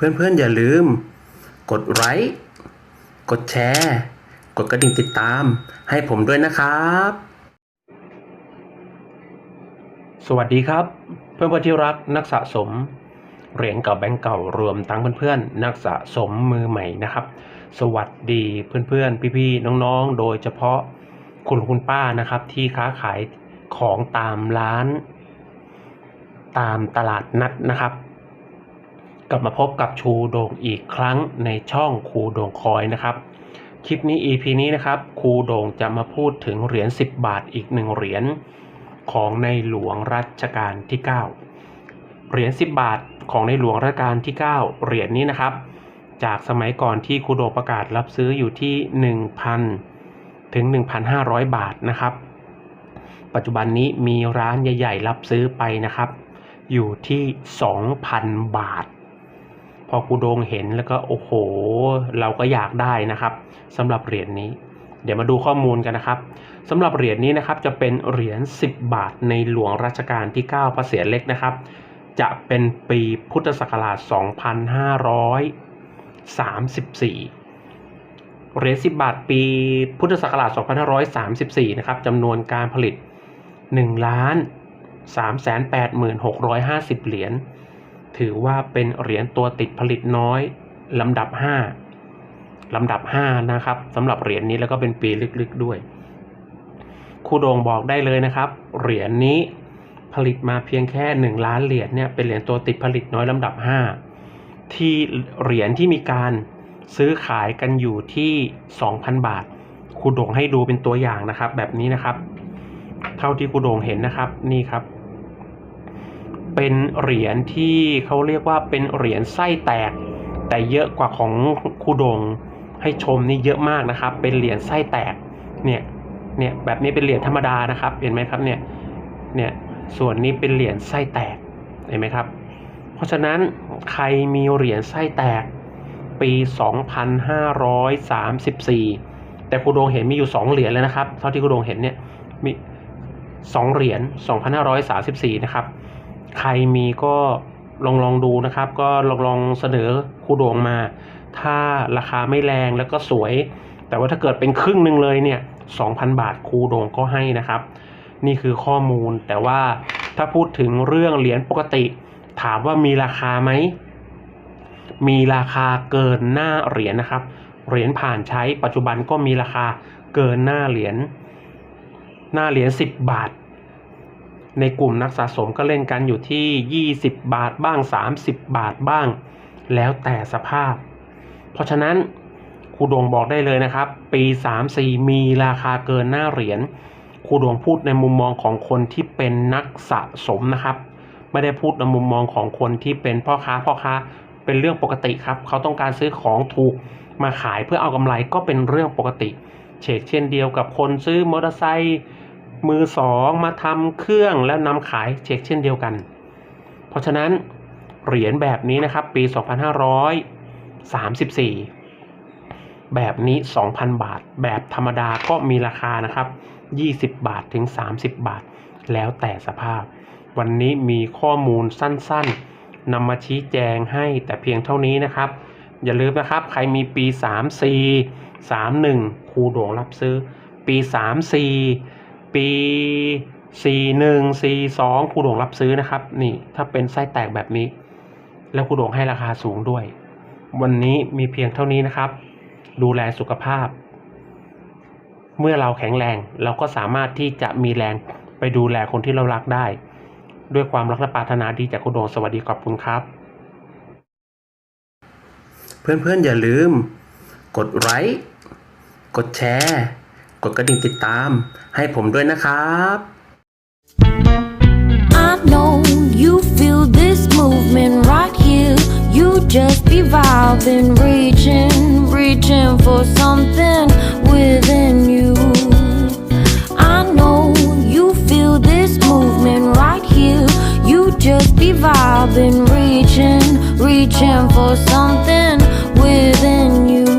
เพื่อนๆอย่าลืม กดไลค์กดแชร์ กดกระดิ่งติดตาม ให้ผมด้วยนะครับ สวัสดีครับ เพื่อนๆที่รักนักสะสมเหรียญเก่าแบงก์เก่ารวมทั้งเพื่อนๆนักสะสมมือใหม่นะครับ สวัสดีเพื่อนๆพี่ๆน้องๆ โดยเฉพาะคุณคุณป้านะครับที่ค้าขายของตามร้าน ตามตลาดนัดนะครับ กลับมาพบกับชูโด่งอีกครั้งในช่องครูโด่งคอยนะครับ คลิปนี้ EP นี้นะครับครูโด่งจะมาพูดถึงเหรียญ10 บาทอีกหนึ่งเหรียญของในหลวงรัชกาลที่ 9 เหรียญ10 บาทของในหลวงรัชกาลที่ 9 เหรียญนี้นะครับ จากสมัยก่อนที่ครูโด่งประกาศรับซื้ออยู่ที่ 1,000 ถึง 1,500 บาทนะครับ ปัจจุบันนี้มีร้านใหญ่ ๆ รับซื้อไปนะครับ อยู่ที่ 2,000 บาท พอครูโดงเห็นแล้วก็โอ้โห เราก็อยากได้นะครับสำหรับเหรียญนี้ เดี๋ยวมาดูข้อมูลกันนะครับสำหรับเหรียญนี้นะครับจะเป็นเหรียญ10 บาทในหลวงรัชกาลที่ 9 พระเศียรเล็กนะครับ จะเป็นปีพุทธศักราช 2534 เหรียญ10 บาทปีพุทธศักราช 2534 นะครับจำนวนการผลิต1ล้าน386,50 เหรียญ ถือว่าเป็นเหรียญตัวติดผลิตน้อยลำดับ 5 ลำดับ 5 นะครับสำหรับเหรียญนี้แล้วก็เป็นปีลึกๆด้วยครูโดงบอกได้เลยนะครับ เหรียญนี้ผลิตมาเพียงแค่ 1 ล้านเหรียญเนี่ยเป็นเหรียญตัวติดผลิตน้อยลำดับ 5 ที่เหรียญที่มีการซื้อขายกันอยู่ที่ 2,000 บาทครูโดงให้ดูเป็นตัวอย่างนะครับ แบบนี้นะครับ เท่าที่ครูโดงเห็นนะครับนี่ครับ เป็นเหรียญที่เขาเรียกว่าเป็นเหรียญไส้แตก แต่เยอะกว่าของคูดงให้ชมนี่เยอะมากนะครับ เป็นเหรียญไส้แตกเนี่ยเนี่ยแบบนี้เป็นเหรียญธรรมดานะครับเห็นไหมครับเนี่ยเนี่ยส่วนนี้เป็นเหรียญไส้แตกเห็นไหมครับ เพราะฉะนั้นใครมีเหรียญไส้แตกปี 2534 แต่ครูดงเห็นมีอยู่ 2 เหรียญแล้วนะครับ เท่าที่ครูดงเห็นเนี่ยมีสองเหรียญ 2534 นะครับ ใครมีก็ลองลองดูนะครับ ก็ลองลองเสนอครูโดงมา ถ้าราคาไม่แรงแล้วก็สวย แต่ว่าถ้าเกิดเป็นครึ่งหนึ่งเลยเนี่ย2,000 บาทครูโดงก็ให้นะครับ นี่คือข้อมูลแต่ว่าถ้าพูดถึงเรื่องเหรียญปกติ ถามว่ามีราคาไหมมีราคาเกินหน้าเหรียญนะครับ เหรียญผ่านใช้ปัจจุบันก็มีราคาเกินหน้าเหรียญหน้าเหรียญ10 บาท ในกลุ่มนักสะสมก็เล่นกันอยู่ที่ 20 บาทบ้าง 30 บาทบ้าง แล้วแต่สภาพ เพราะฉะนั้นครูดวงบอกได้เลยนะครับ ปี 34 มีราคาเกินหน้าเหรียญครูดวงพูดในมุมมองของคนที่เป็นนักสะสมนะครับ ไม่ได้พูดในมุมมองของคนที่เป็นพ่อค้าพ่อค้าเป็นเรื่องปกติครับ เขาต้องการซื้อของถูกมาขายเพื่อเอากำไรก็เป็นเรื่องปกติเชกเช่นเดียวกับคนซื้อมอเตอร์ไซค์ มือสองมาทำเครื่องแล้วนำขายเช็กเช่นเดียวกัน เพราะฉะนั้นเหรียญแบบนี้นะครับปี 2534 แบบนี้ 2,000 บาท แบบธรรมดาก็มีราคานะครับ 20 บาทถึง 30 บาท แล้วแต่สภาพ วันนี้มีข้อมูลสั้นๆนำมาชี้แจงให้แต่เพียงเท่านี้นะครับ อย่าลืมนะครับ ใครมีปี 34 31ครูโด่งรับซื้อปี 34 ปี 41 42ครูโด่งรับซื้อนะครับ นี่ถ้าเป็นไส้แตกแบบนี้ แล้วครูโด่งให้ราคาสูงด้วย วันนี้มีเพียงเท่านี้นะครับ ดูแลสุขภาพ เมื่อเราแข็งแรงเราก็สามารถที่จะมีแรงไปดูแลคนที่เรารักได้ ด้วยความรักและปรารถนาดีจากคุณโดงสวัสดีขอบคุณครับ เพื่อนๆอย่าลืม กดไลค์กดแชร์ กดกระดิ่งติดตามให้ผมด้วยนะครับ I know you feel this movement right here. You just be vibing, reaching, reaching for something within you. I know you feel this movement right here. You just be vibing, reaching, reaching for something within you